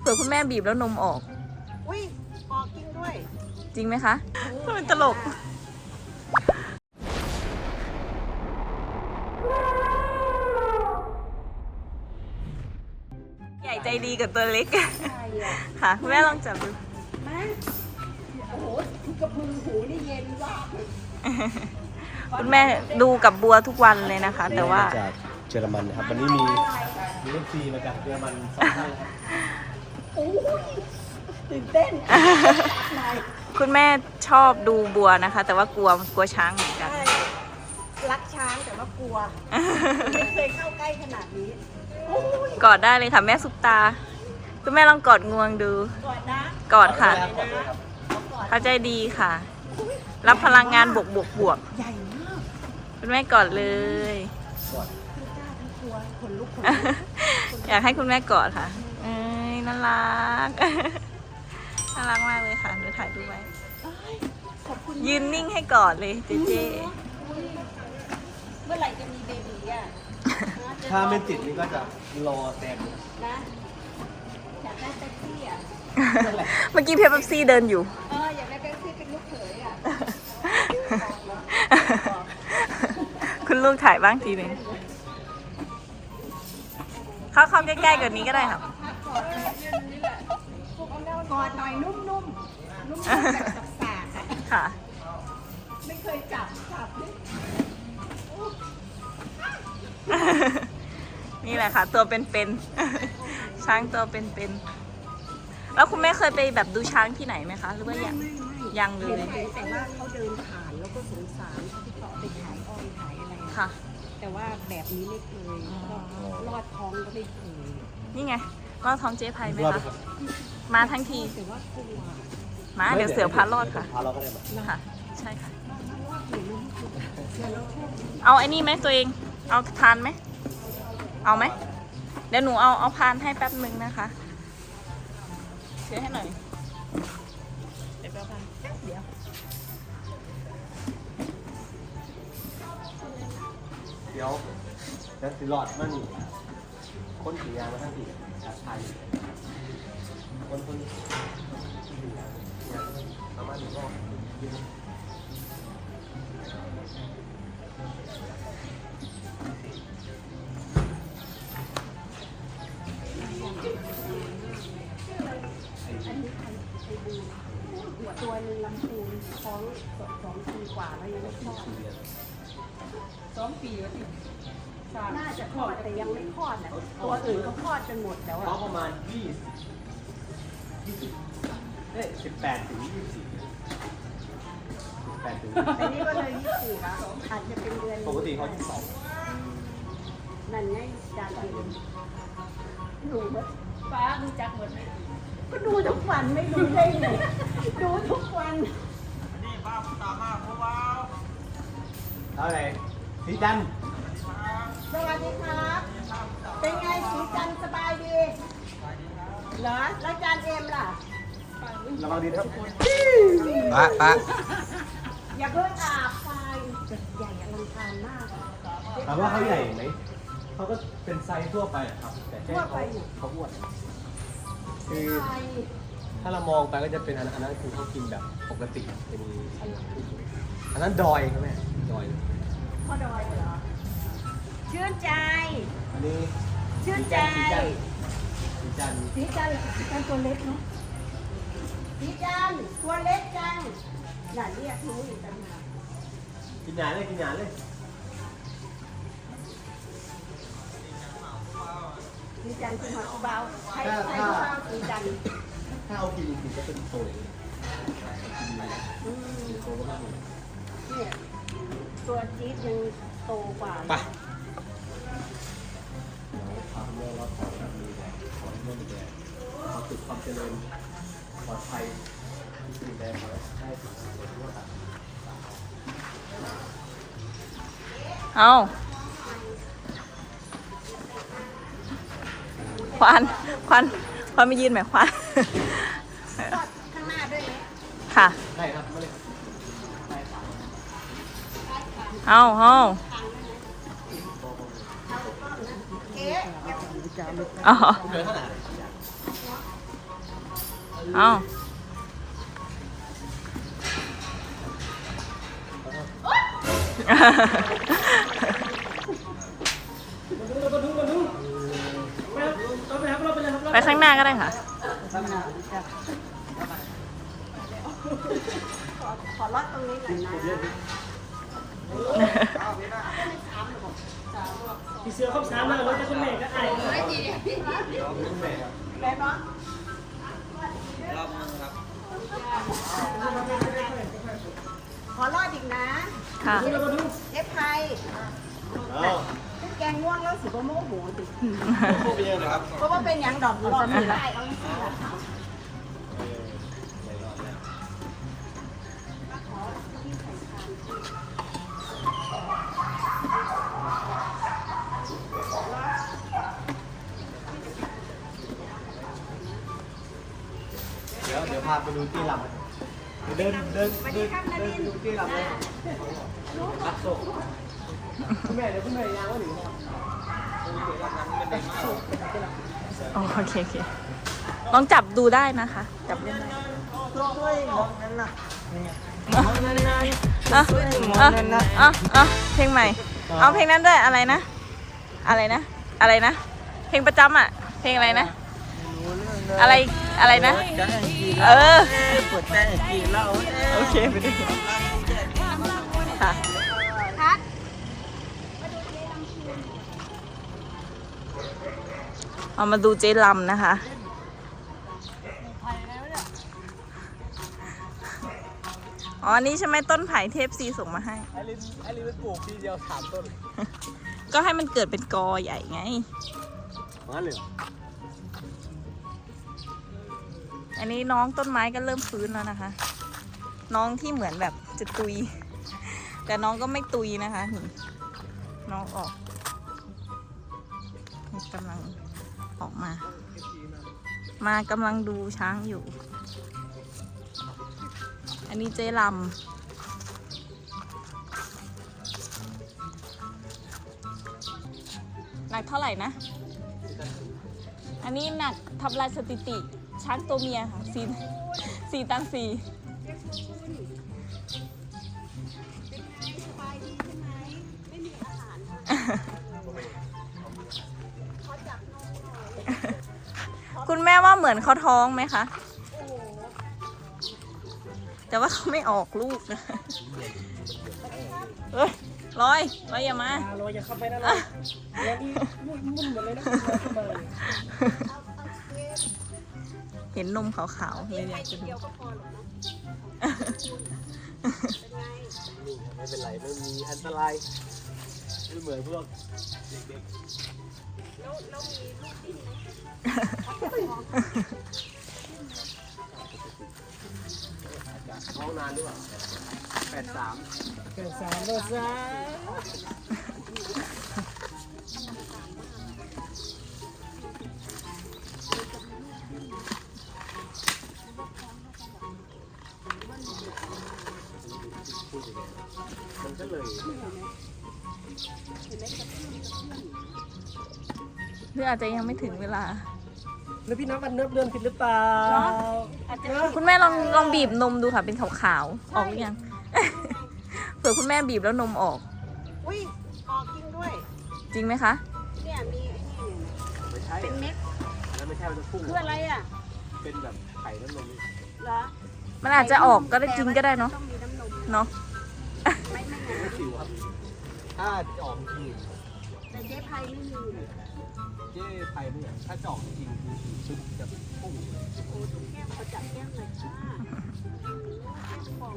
เผื่อคุณแม่บีบแล้วนมออก อุ้ยออกจริงด้วย จริงไหมคะมันตลก ใหญ่ใจดีกับตัวเล็กใช่อะค่ะคุณแม่ลองจับดูมาโอ้โหกับมือหูนี่เย็นว่าบเลยคุณแม่ดูกับบัวทุกวันเลยนะคะ แต่ว่าจาก เยอรมันนะครับวันนี้มีมีเอฟซีมาจากเยอรมันสองท่านนะครับโอ้ยตื่นเต้นหน่อยคุณแม่ชอบดูบัวนะคะ แต่ว่ากลัวกลัวช้างเหมือนกัน ใช่รักช้างแต่ว่ากลัว ไม่เคยเข้าใกล้ขนาดนี้โอ้ยกอดได้เลยค่ะ แม่ซุปตา คุณแม่ลองกอดงวงดูก่อนนะกอดค่ะเลยนะเอาก่อนเขาใจดีค่ะ รับพลังงานบวกบวกบวกใหญ่มากคุณแม่กอดเลยทั้งกล้าทั้ง กลัวขนลุกขนลุกอยากให้คุณแม่กอดค่ะเอ้ยน่ารัก น่ารักมากเลยค่ะหนูถ่ายรูปไว้เอ้ยขอบคุณยืนนิ่งให้กอดเลยเจเจอุ๊ยเมื่อไหร่จะมีเบบีอะถ้าไม่ติดนี่ก็จะรอแตมนะอยากได้แท็กซี่อะเมื่อกี้เพปปซี่เดินอยู่ เอออยากได้แท็กซี่เป็นลูกเขยอะ คุณลูกถ่ายบ้างทีหนึ่ง เข้าเข้าใกล้ๆกว่านี้ก็ได้ครับกอดหน่อยนุ่มๆ นุ่มๆแบบกับสากอะค่ะไม่เคยจับจับนี่นี่แหละค่ะ ตัวเป็นๆ ช้างตัวเป็นๆ แล้วคุณแม่เคยไปแบบดูช้างที่ไหนไหมคะ หรือว่ายัง ยังเลเห็นยเห็นแต่ว่าเขาเดินผ่านแล้วก็สงสารเขาที่เขาเอาไปขายอ้อยขายอะไรอะค่ะ แต่ว่าแบบนี้ไม่เคยอ๋อก็รอดท้องก็ไม่เคยนี่ไงรอดท้องเจ๊ไพไหมรอดไหมคะครับมาทั้งทีแต่ว่ากลัวมาเดี๋ยวเสือพารอดค่ะพาเราก็ได้มาค่ะใช่ค่ะรอดหรือไม่เดี๋ยวเราโชคดีเอาไอ้นี่ไหมตัวเองเอาพานไหมเอาไหมเดี๋ยวหนูเอาเอาพานให้แป๊บนึงนะคะเชื่อให้หน่อย ดี๋ยวจะสิรอดมันคนถือยางมาทั้งสี่ชาไทยคนคนถือยางยางประมาณหนึ่งรอบตัวหนึ่งลำพูนท้องสองปีกว่าแล้วยังไม่คลอด สี่เดือนสองปีแล้วสิน่าจะคลอดแต่ยังไม่คลอดนะตัวอื่นเขาคลอดจนหมดแล้วเขาอะประมาณยี่สิบยี่สิบเอ้ยสิบแปดถึงยี่สิบสี่สิบแปดถึงแต่นี่ก็เลยยี่สิบสี่แล้วอาจจะเป็นเดือนปกติเขายี่สิบสองนั่นไงจานเองดูหมดฟ้าดูจักหมดไหมก็ดูทุกวันไม่ดูได้ไงดูทุกวันเท่า ไหร่สีจันทร์สวัสดีครับ เป็นไงสีจันทร์สบายดีเหรอแล้วจานเอ็มล่ะ ระวังดีนะครับปะปะอย่าเพิ่งอาบไฟใหญ่อลังการมากถามว่าเขาใหญ่ไหมเขาก็เป็นไซส์ทั่วไปอะครับ แต่แค่ทั่วเขาไปเนี่ยเขาอ้วนคือไฟถ้าเรามองไปก็จะเป็นอันอันนั้นคือเขากินแบบปกติเป็นอันหลังอันนั้นดอยครับแม่ดอย พ่อดอยเหรอ ชื่นใจ อันนี้ชื่นใจ สีจันทร์สีจันทร์สีจันทร์ตัวเล็กเนาะสีจันทร์ตัวเล็กจังน่าเรียกรู้อีกต่างหากกินหยาเลยกินหยาเลยสีจันทร์คือหอเบาใครใครก็เบาสีจันทร์ถ้าเอากินจริงๆก็เป็นโตเลยกินเลยอืมโตก็มากเลยเนี่ย ตัวจี๊ดยังโตกว่าไปทำเรื่องเราขอแบบมีแต่ขอเรื่องดูแลขอตึกความเจริญปลอดภัยที่ดูแลขอให้ถึงทั่วไปเอาควันควันควันไม่ยืนไหมควันข้างหน้าด้วยไหมค่ะ ได้ครับมาเลย เอาเอาเอาไหร่เอาไปข้างหน้าก็ได้ค่ะ ขอลอดตรงนี้หน่อยนะ พี่เสือครบสามมารถจะคุณแม่ก็อายไอ้แม่เนาะรอบนึงครับขอลอดอีกนะค่ะเอฟไพเอ้แกงง่วงแล้วสิบ่โมโหสิพวกเบียร์นะครับเพราะว่าเป็นหยังดอกรอดไม่ได้เอาสิล่ะ พาไปดูที่ลำเดินเดินเดินเดินไปดูที่ลำเลยรักโซ่คุณแม่เดี๋ยวคุณแม่ยางว่าหนึ่งครับอ๋อโอเคโอเคลองจับดูได้นะคะ จับเล่นได้ช่วยมองนั่นน่ะอะอะอะอะอะเพลงใหม่ เอาเพลงนั้นด้วยอะไรนะ อะไรนะ อะไรนะ เพลงประจำอะ เพลงอะไรนะ อะไรอะไรนะเออปวดแต่กินเหล้าโอเคไปดูค่ะคัดเอามาดูเจลำนะคะ อ๋ออันนี้ใช่ไหมต้นไผ่เทพซีส่งมาให้ ไอรินไอรินไปปลูกทีเดียวสามต้นก็ให้มันเกิดเป็นกอใหญ่ไงงั้นเลย อันนี้น้องต้นไม้ก็เริ่มฟื้นแล้วนะคะ น้องที่เหมือนแบบจะตุย แต่น้องก็ไม่ตุยนะคะนี่น้องออกกำลังออกมา มากำลังดูช้างอยู่ อันนี้เจลำหนักเท่าไหร่นะ อันนี้หนักทำลายสถิติ ช้างตัวเมียค่ะสีสีตันสี่สบามไม่มีอาหารขอจับนมหน่อยคุณแม่ว่าเหมือนเขาท้องไหมคะ แต่ว่าเขาไม่ออกลูกนะเอ้ยลอยลอยอย่ามาลอาโรอย่าเข้าไปนะเราแล้วนี่มุ่นหมดเลยนะ เห็นนมขาวๆเลยอยากจะดูเดียไม่เป็นไรไม่มีอันตรายไม่เหมือนพวกเด็กๆแล้วแล้วมีลูกดิ้นไหมท้องนานหรือเปล่าแปดสามเกิดสาม ก็เลยหรืออาจจะยังไม่ถึงเวลาแล้วพี่น้องมันเนิบเดินผิดหรือเปล่าคุณแม่ลองลองบีบนมดูค่ะ เป็นขาวๆ ออกหรือยัง เผื่อคุณแม่บีบแล้วนมออก อุ้ยออกจริงด้วย จริงไหมคะ เนี่ยมีไอ้นี่เนี่ยไม่ใช่เป็นเม็ดแล้วไม่ใช่มันจะพุ่งคืออะไรอะ เป็นแบบไข่น้ำนมนี่เหรอมันอาจจะออกก็ได้จริงก็ได้เนาะ ต้องมีน้ำนม เนาะ ไม่ไม่งั้นไม่สิวครับถ้าจะออกจริงแต่เจ๊ไพไม่มีเนี่ยเจ๊ไผ่เนี่ยถ้าจะออกจริงคือชุดจะพุ่งโอ้ตรงแก้มเขาจับแก้มหน่อยค่ะแก้มป่อง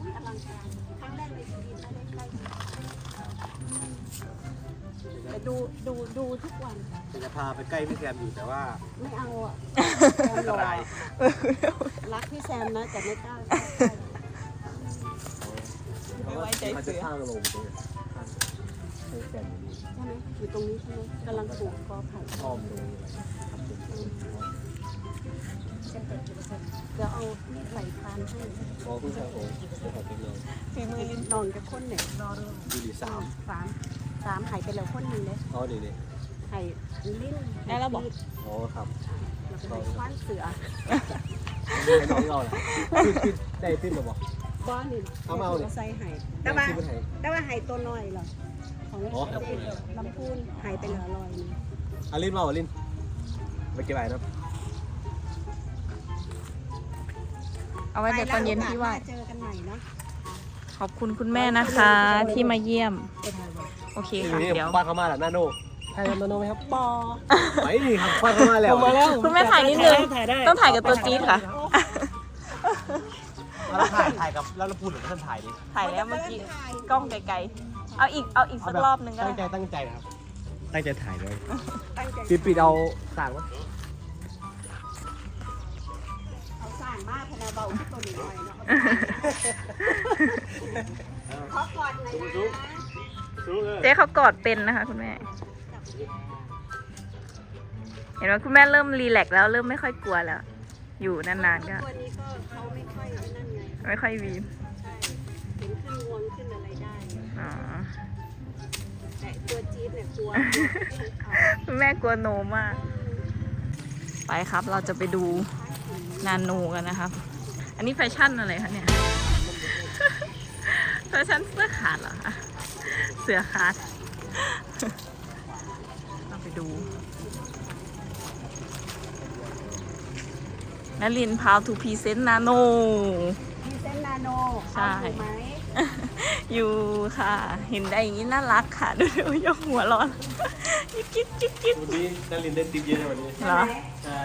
อุ๊ยอลังการครั้งแรกในชีวิตได้ใกล้แต่ดูดูดูทุกวันจะพาไปใกล้พี่แซมอยู่แต่ว่า ไม่เอาอะอันตรายรักพี่แซมนะแต่ไม่กล้า ไม่ไว้ใจเขาเสืจะอสร้างโรงตรงนี้ให้แซมอยู่นี่ใช่ไหมอยู่ตรงนี้ใช่ไหมกำลังปลูกกอไผ่อ้อมตรงนี้ทำเป็นอ้อมเดี๋ยวเอานี่ใส่พานให้มองผู้ชายโอ้โหขอเป็นเลยฝีมือลินนอนกับคนเนี่ยรอเรื่องยูดีสามสามสามหายไปแล้วคนหนึ่งเลยอ๋อดีดีหายลิ้นได้แล้วบอกอ๋อครับแล้วก็หายคว้านเสือให้น้องเอาล่ะขึ้นขึ้นได้ขึ้นหรือเปล่า บ้านนี่เอามาเอาดิ ใส่หายแต่ว่าขึ้นไปไหนแต่ว่าหายตัวน้อยเหรอของอ๋อครับลำพูนหายไปเหลือลอยหนึงอาลินมาอาลินไปเก็บไอ้นะเอาไว้เดี๋ยวตอนเย็นที่ว่า เจอกันใหม่เนาะขอบคุณคุณแม่นะคะ ที่มาเยี่ยม โอเคค่ะ นี่เดี๋ยว บ้านเขามาแล้วนาโน่ใช่นาโน่ไหมครับปอไปนี่ครับบ้านเขามาแล้วมาแล้วคุณแม่ถ่ายนิดนึงถ่ายได้ต้องถ่ายกับตัวจี๊ดค่ะแล้วถ่าย ถ่ายกับแล้วเราพูดหรือท่านถ่ายดิถ่ายแล้วเมื่อกี้กล้องไกลๆ เอาอีกเอาอีกสักรอบหนึงก็ตั้งใจได้ตั้งใจนะครับ ตั้งใจถ่ายเลยตั้งใจปิดปิดเอาสั่งวะเอาสร้างมากพนาเบาที่ตัวนี้หน่อยเนาะขอกอดหน่อยนะเจ๊เขากอดเป็นนะคะ คุณแม่ เห็นว่าคุณแม่เริ่มรีแลกซ์แล้วเริ่มไม่ค่อยกลัวแล้ว อยู่นานๆก็ ตัวนี้ก็เขาไม่ค่อยนั่นไง ไม่ค่อยวีนใช่เห็นขึ้นงวงขึ้นอะไรได้อ๋อแต่ตัวจี๊ดเนี่ยกลัวเอาคุณแม่กลัวโนมาก ไปครับเราจะไปดูนาโนกันนะครับ อันนี้แฟชั่นอะไรคะเนี่ยแฟชั่นเสื้อขาดเหรอคะเสื้อขาดเราไปดูนลินพาวทูพีเซนนาโนพรีเซนต์นา โนใช่ เอาอยู่ไหมอยู่ค่ะ เห็นได้อย่างนี้น่ารักค่ะ ดูดูยกหัวร้อนยิกยิกยิกยิกวันนี้นารินได้ติ๊บเยอะเลยวันนี้ เหรอ ใช่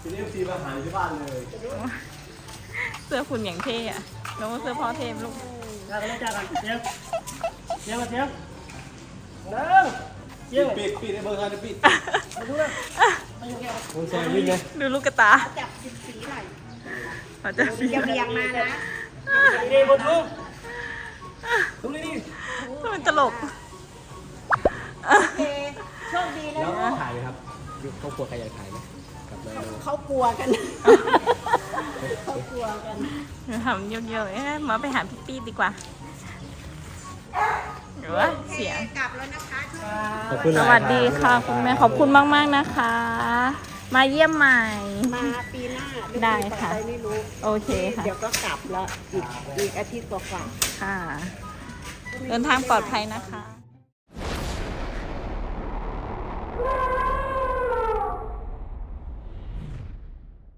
ทีนี้ทีมาหาที่บ้านเลยเสื้อคุณอย่างเท่อะน้องว่าเสื้อพ่อเทมลูก จ้ากันจ้ากันเจี๊ยบเจี๊ยบมาเจี๊ยบเร็วเจี๊ยบปิดปิดไอ้เบอร์การปิดมาดูเลยมาอยู่แก้วมึงแซงวิ่งไงดูลูกกระตาจับสีสีหน่อย เขาจะสีอย่าเบี่ยงมานะดีบนทุกทุกนี่นี่มันตลกโอเคโชคดีนะแล้วลูกถ่ายไหมครับอยู่ครอบครัวใครอยากถ่ายไหมกับนาโนเขากลัวกันเขากลัวกันทำเยอะๆเอ๊ะมาไปหาพี่ปี้ดีกว่าหรือว่าเสียงกลับแล้วนะคะโชคดีขอบคุณสหลายวัสดีค่ะ คุณแม่ขอบคุณมาก ๆ นะคะ มาเยี่ยมใหม่ มาปี หน้าหรือได้ปีต่อค่ะปไม่รู้โอเคค่ะ เดี๋ยวก็กลับแล้วอีกอีกอาทิตย์กว่าๆ ค่ะ เดินทางปลอดภัยนะคะ